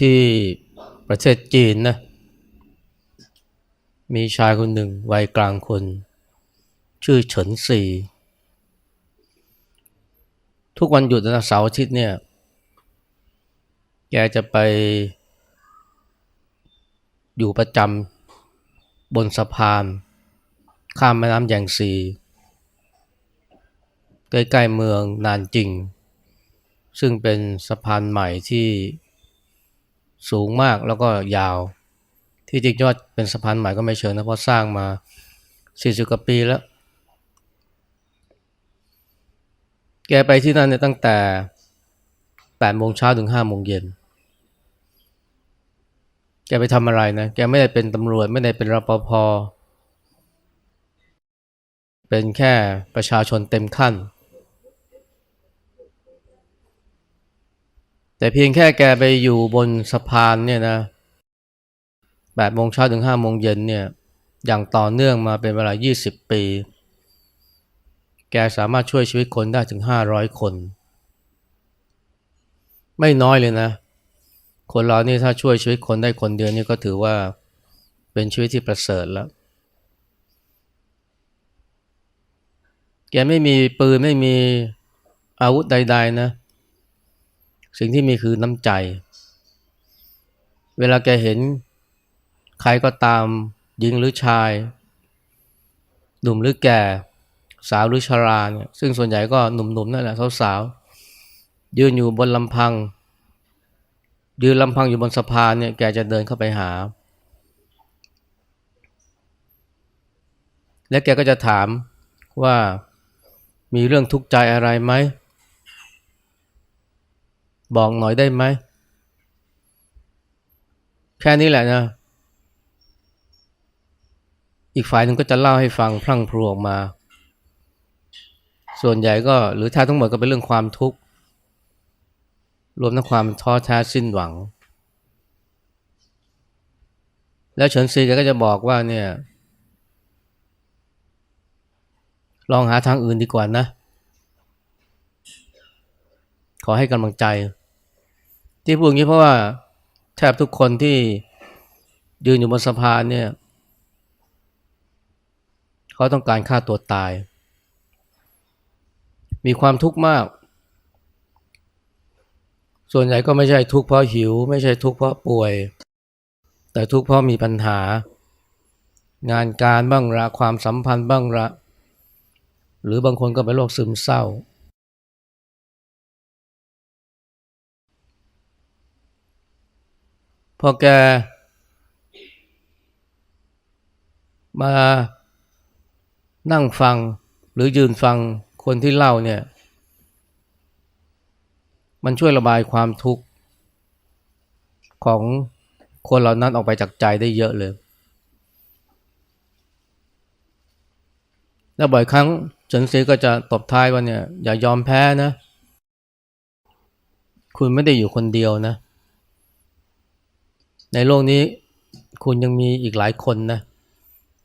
ที่ประเทศจีนนะมีชายคนหนึ่งวัยกลางคน ชื่อเฉินซีทุกวันหยุดนะเสาร์อาทิตย์เนี่ย แกจะไปอยู่ประจำบนสะพาน ข้ามแม่น้ำแยงซีใกล้ๆเมืองนานจริง ซึ่งเป็นสะพานใหม่ที่ สูงมากแล้วก็ยาว ที่จริงยอดเป็นสะพานใหม่ก็ไม่เชิงนะเพราะสร้างมา40กว่าปีแล้ว แกไปที่นั่นเนี่ยตั้งแต่8โมงเช้าถึง5โมงเย็นแกไปทำอะไรนะ แกไม่ได้เป็นตำรวจไม่ได้เป็นรปภ เป็นแค่ประชาชนเต็มขั้น แต่เพียงแค่แกไปอยู่บนสะพานเนี่ยนะแปดโมงเช้าถึงห้าโมงเย็นเนี่ย อย่างต่อเนื่องมาเป็นเวลา 20 ปี แกสามารถช่วยชีวิตคนได้ถึง 500 คน ไม่น้อยเลยนะ คนเรานี่ถ้าช่วยชีวิตคนได้คนเดียวนี่ก็ถือว่าเป็นชีวิตที่ประเสริฐแล้ว แกไม่มีปืนไม่มีอาวุธใด ๆ นะ สิ่งที่มีคือน้ำใจ เวลาแกเห็น ใครก็ตามหญิงหรือชายหนุ่มหรือแก่สาวหรือชราเนี่ยซึ่งส่วนใหญ่ก็หนุ่มๆนั่นแหละสาวๆยืนอยู่บนลำพัง ยืนลำพังอยู่บนสะพานเนี่ยแกจะเดินเข้าไปหา และแกก็จะถามว่ามีเรื่องทุกข์ใจอะไรไหม บอกหน่อยได้ไหม แค่นี้แหละนะ อีกฝ่ายหนึ่งก็จะเล่าให้ฟังพรั่งพรูออกมา ส่วนใหญ่ก็หรือแท้ทั้งหมดก็เป็นเรื่องความทุกข์ รวมทั้งความท้อแท้สิ้นหวัง แล้วเฉินซีกก็จะบอกว่าเนี่ย ลองหาทางอื่นดีกว่านะ ขอให้กำลังใจ ที่พูดอย่างนี้เพราะว่าแทบทุกคนที่ยืนอยู่บนสะพานเนี่ยเขาต้องการฆ่าตัวตาย มีความทุกข์มาก ส่วนใหญ่ก็ไม่ใช่ทุกข์เพราะหิว ไม่ใช่ทุกข์เพราะป่วย แต่ทุกข์เพราะมีปัญหา งานการบ้างละความสัมพันธ์บ้างละหรือบางคนก็เป็นโรคซึมเศร้า พอแก มานั่งฟังหรือยืนฟังคนที่เล่าเนี่ย มันช่วยระบายความทุกข์ของคนเหล่านั้นออกไปจากใจได้เยอะเลย แล้วบ่อยครั้งเฉินซีก็จะตบท้ายว่าเนี่ย อย่ายอมแพ้นะ คุณไม่ได้อยู่คนเดียวนะ ในโลกนี้คุณยังมีอีกหลายคนนะ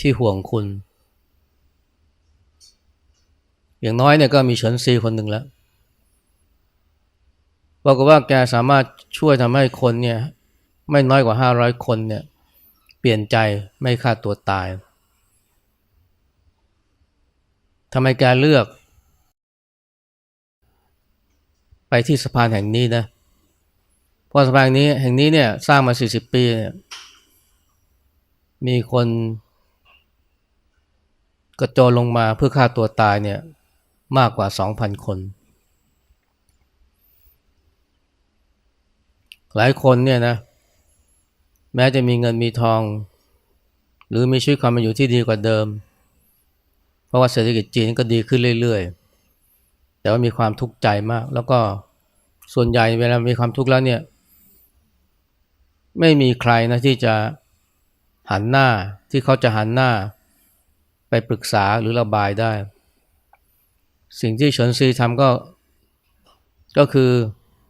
ที่ห่วงคุณ อย่างน้อยเนี่ยก็มีเฉินซีคนหนึ่งแล้วบอกว่าแกสามารถช่วยทำให้คนเนี่ย ไม่น้อยกว่าห้าร้อยคนเนี่ย เปลี่ยนใจไม่ฆ่าตัวตายทำไมแกเลือก ไปที่สะพานแห่งนี้นะเพราะสะพานนี้แห่งนี้เนี่ยสร้างมา 40 ปีเนี่ยมีคนกระโจนลงมาเพื่อฆ่าตัวตายเนี่ยมากกว่า 2,000 คน หลายคนเนี่ยนะแม้จะมีเงินมีทอง หรือมีชีวิตความเป็นอยู่ที่ดีกว่าเดิม เพราะว่าเศรษฐกิจจีนก็ดีขึ้นเรื่อยๆ แต่ว่ามีความทุกข์ใจมาก แล้วก็ส่วนใหญ่เวลามีความทุกข์แล้วเนี่ย ไม่มีใครนะที่จะหันหน้าที่เขาจะหันหน้า ไปปรึกษาหรือระบายได้ สิ่งที่เฉินซีทำก็ ก็คือ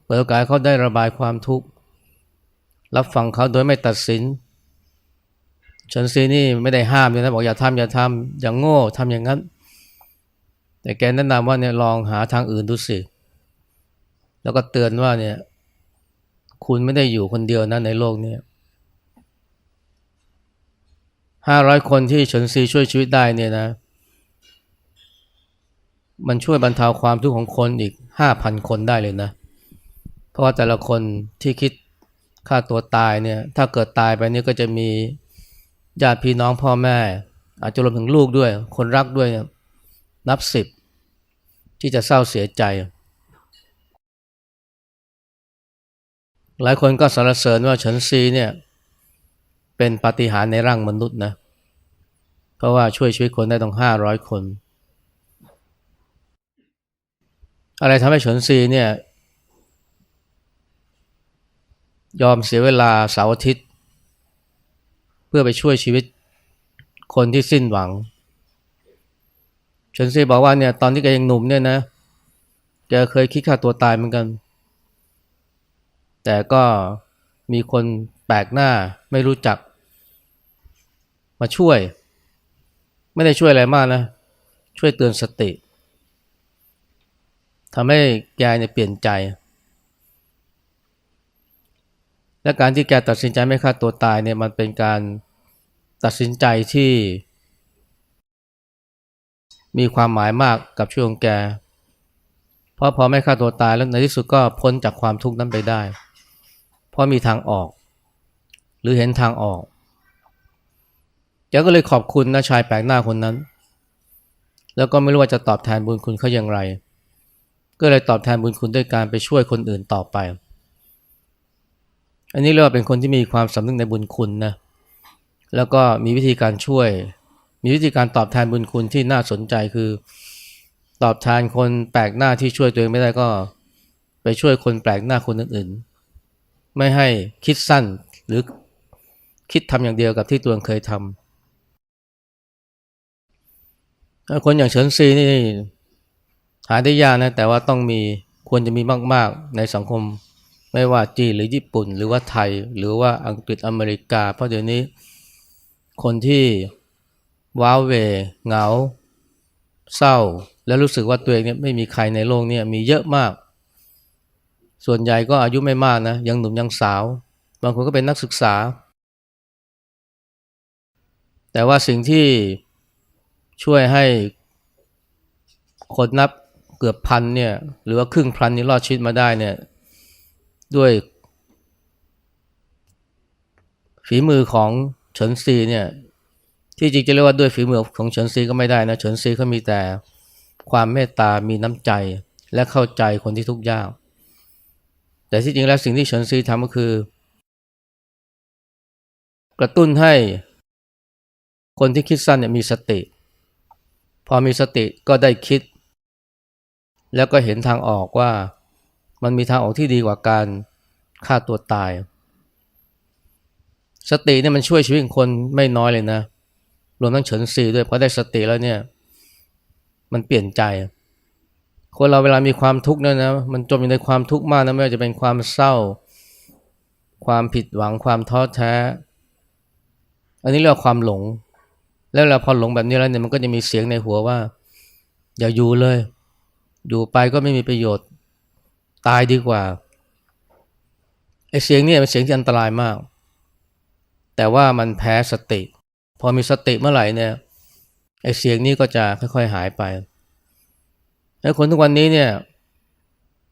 เปิดโอกาสเขาได้ระบายความทุกข์ รับฟังเขาโดยไม่ตัดสินเฉินซีนี่ไม่ได้ห้ามเลยนะบอกอย่าทำอย่าทำอย่างโง่ทำอย่างนั้น แต่แกแนะนำว่าเนี่ยลองหาทางอื่นดูสิ แล้วก็เตือนว่าเนี่ย คุณไม่ได้อยู่คนเดียวนะในโลกนี้ห้าร้อยคนที่เฉินซีช่วยชีวิตได้เนี่ยนะ มันช่วยบรรเทาความทุกข์ของคนอีกห้าพันคนได้เลยนะ เพราะว่าแต่ละคนที่คิดฆ่าตัวตายเนี่ย ถ้าเกิดตายไปนี่ก็จะมีญาติพี่น้องพ่อแม่ อาจจะรวมถึงลูกด้วย คนรักด้วยเนี่ยนับสิบที่จะเศร้าเสียใจ หลายคนก็สรรเสริญว่าเฉินซีเนี่ยเป็นปาฏิหาริย์ในร่างมนุษย์นะเพราะว่าช่วยชีวิตคนได้ต้องห้าร้อยคน อะไรทำให้เฉินซีเนี่ยยอมเสียเวลาเสาร์อาทิตย์ เพื่อไปช่วยชีวิตคนที่สิ้นหวังเฉินซีบอกว่าเนี่ยตอนที่แกยังหนุ่มเนี่ยนะแกเคยคิดฆ่าตัวตายเหมือนกัน แต่ก็มีคนแปลกหน้าไม่รู้จัก มาช่วย ไม่ได้ช่วยอะไรมากนะ ช่วยเตือนสติทำให้แกเนี่ยเปลี่ยนใจ และการที่แกตัดสินใจไม่ฆ่าตัวตายเนี่ยมันเป็นการตัดสินใจที่ มีความหมายมากกับช่วงแก เพราะพอไม่ฆ่าตัวตายแล้วในที่สุดก็พ้นจากความทุกข์นั้นไปได้ เพราะมีทางออก หรือเห็นทางออกแกก็เลยขอบคุณนะชายแปลกหน้าคนนั้น แล้วก็ไม่รู้ว่าจะตอบแทนบุญคุณเขาอย่างไร ก็เลยตอบแทนบุญคุณด้วยการไปช่วยคนอื่นต่อไป อันนี้เรียกว่าเป็นคนที่มีความสำนึกในบุญคุณนะแล้วก็มีวิธีการช่วย มีวิธีการตอบแทนบุญคุณที่น่าสนใจคือ ตอบแทนคนแปลกหน้าที่ช่วยตัวเองไม่ได้ก็ ไปช่วยคนแปลกหน้าคนอื่นๆ ไม่ให้คิดสั้นหรือคิดทำอย่างเดียวกับที่ตัวเองเคยทำคนอย่างเฉินซีนี่หาได้ยากนะแต่ว่าต้องมีควรจะมีมาก ๆ ในสังคมไม่ว่าจีนหรือญี่ปุ่น หรือว่าไทย หรือว่าอังกฤษอเมริกา เพราะเดี๋ยวนี้ คนที่ว้าวเวเหงา เศร้า แล้วรู้สึกว่าตัวเองเนี่ยไม่มีใครในโลกเนี่ยมีเยอะมาก ส่วนใหญ่ก็อายุไม่มากนะยังหนุ่มยังสาว บางคนก็เป็นนักศึกษา แต่ว่าสิ่งที่ช่วยให้คนนับเกือบพันเนี่ยหรือว่าครึ่งพันนี้รอดชีวิตมาได้เนี่ยด้วย ฝีมือของเฉินซีเนี่ยที่จริงจะเรียกว่าด้วยฝีมือของเฉินซีก็ไม่ได้นะเฉินซีเขามีแต่ความเมตตามีน้ำใจและเข้าใจคนที่ทุกข์ยาก แต่ที่จริงแล้วสิ่งที่เฉินซีทำก็คือ กระตุ้นให้คนที่คิดสั้นเนี่ยมีสติ พอมีสติก็ได้คิด แล้วก็เห็นทางออกว่ามันมีทางออกที่ดีกว่าการฆ่าตัวตาย สติเนี่ยมันช่วยชีวิตคนไม่น้อยเลยนะ รวมทั้งเฉินซีด้วยเพราะได้สติแล้วเนี่ย มันเปลี่ยนใจ คนเราเวลามีความทุกข์เนี่ยนะมันจมอยู่ในความทุกข์มากนะไม่ว่าจะเป็นความเศร้า ความผิดหวังความท้อแท้ อันนี้เรียกว่าความหลง แล้วเราพอหลงแบบนี้แล้วเนี่ยมันก็จะมีเสียงในหัวว่า อย่าอยู่เลย อยู่ไปก็ไม่มีประโยชน์ตายดีกว่าไอ้เสียงนี่เป็นเสียงที่อันตรายมาก แต่ว่ามันแพ้สติ พอมีสติเมื่อไหร่เนี่ยไอ้เสียงนี้ก็จะค่อยๆหายไป แล้วคนทุกวันนี้เนี่ย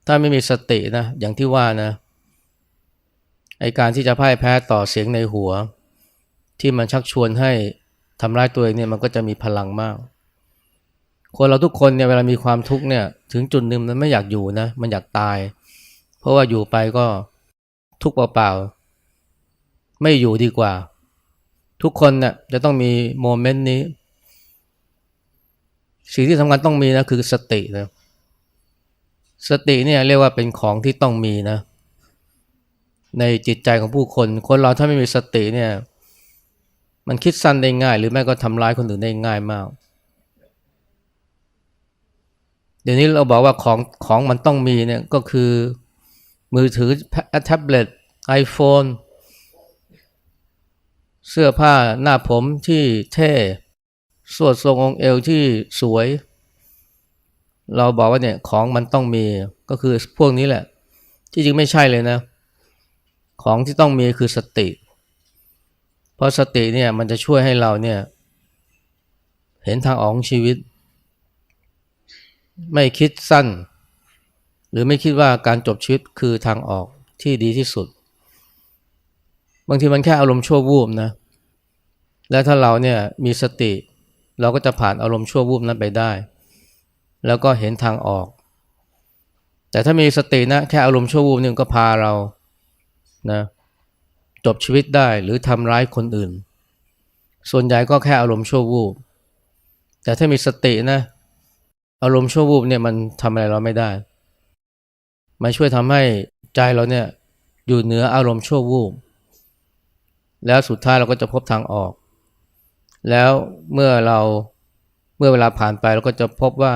ถ้าไม่มีสตินะ อย่างที่ว่านะ ไอการที่จะพ่ายแพ้ต่อเสียงในหัว ที่มันชักชวนให้ทำร้ายตัวเองเนี่ยมันก็จะมีพลังมาก คนเราทุกคนเนี่ยเวลามีความทุกข์เนี่ย ถึงจุดหนึ่งมันไม่อยากอยู่นะ มันอยากตาย เพราะว่าอยู่ไปก็ทุกข์เปล่าๆ ไม่อยู่ดีกว่า ทุกคนเนี่ยจะต้องมีโมเมนต์นี้ สิ่งที่สำคัญต้องมีนะคือสตินะสติเนี่ยเรียกว่าเป็นของที่ต้องมีนะ ในจิตใจของผู้คน คนเราถ้าไม่มีสติเนี่ย มันคิดสั้นได้ง่าย หรือแม้ก็ทำร้ายคนอื่นได้ง่ายมาก เดี๋ยวนี้เราบอกว่าของของมันต้องมีเนี่ยก็คือมือถือแท็บเล็ตไอโฟนเสื้อผ้าหน้าผมที่เท่ สวดทรงองค์เอวที่สวย เราบอกว่าเนี่ยของมันต้องมีก็คือพวกนี้แหละ ที่จริงไม่ใช่เลยนะ ของที่ต้องมีคือสติ เพราะสติเนี่ยมันจะช่วยให้เราเนี่ย เห็นทางออกของชีวิต ไม่คิดสั้น หรือไม่คิดว่าการจบชีวิตคือทางออกที่ดีที่สุด บางทีมันแค่อารมณ์ชั่ววูบนะ และถ้าเราเนี่ยมีสติเเราก็จะผ่านอารมณ์ชั่ววูบนั้นไปได้ แล้วก็เห็นทางออก แต่ถ้ามีสตินะแค่อารมณ์ชั่ววูบนึงก็พาเรานะจบชีวิตได้หรือทำร้ายคนอื่น ส่วนใหญ่ก็แค่อารมณ์ชั่ววูบ แต่ถ้ามีสตินะ อารมณ์ชั่ววูบเนี่ยมันทำอะไรเราไม่ได้มันช่วยทำให้ใจเราเนี่ยอยู่เหนืออารมณ์ชั่ววูบ แล้วสุดท้ายเราก็จะพบทางออก แล้วเมื่อเราเมื่อเวลาผ่านไปเราก็จะพบว่า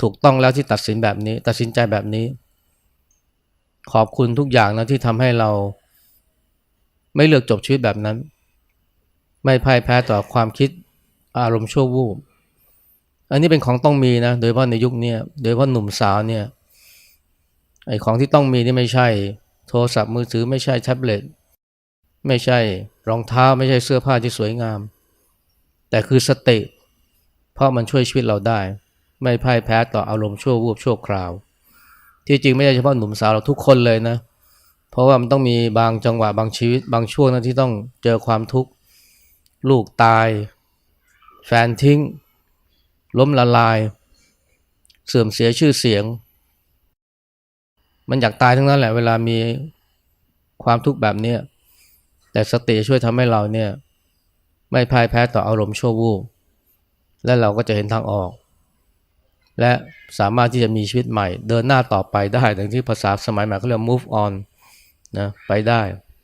ถูกต้องแล้วที่ตัดสินแบบนี้ ตัดสินใจแบบนี้ ขอบคุณทุกอย่างนะที่ทำให้เรา ไม่เลือกจบชีวิตแบบนั้น ไม่พ่ายแพ้ต่อความคิดอารมณ์ชั่ววูบอันนี้เป็นของต้องมีนะ โดยเฉพาะในยุคนี้โดยเฉพาะหนุ่มสาวเนี่ยไอของที่ต้องมีนี่ไม่ใช่ โทรศัพท์มือถือไม่ใช่แท็บเล็ตไม่ใช่ รองเท้าไม่ใช่เสื้อผ้าที่สวยงาม แต่คือสติ เพราะมันช่วยชีวิตเราได้ ไม่พ่ายแพ้ต่ออารมณ์ชั่ววูบชั่วคราว ที่จริงไม่ใช่เฉพาะหนุ่มสาวเราทุกคนเลยนะ เพราะว่ามันต้องมีบางจังหวะบางชีวิต บางช่วงนะที่ต้องเจอความทุกข์ลูกตาย แฟนทิ้ง ล้มละลาย เสื่อมเสียชื่อเสียง มันอยากตายทั้งนั้นแหละเวลามีความทุกข์แบบเนี้ย แต่สติช่วยทำให้เราเนี่ยไม่พ่ายแพ้ต่ออารมณ์ชั่ววูบและเราก็จะเห็นทางออก และสามารถที่จะมีชีวิตใหม่ เดินหน้าต่อไปได้ดังที่ภาษาสมัยใหม่เขาเรียก move on นะไปได้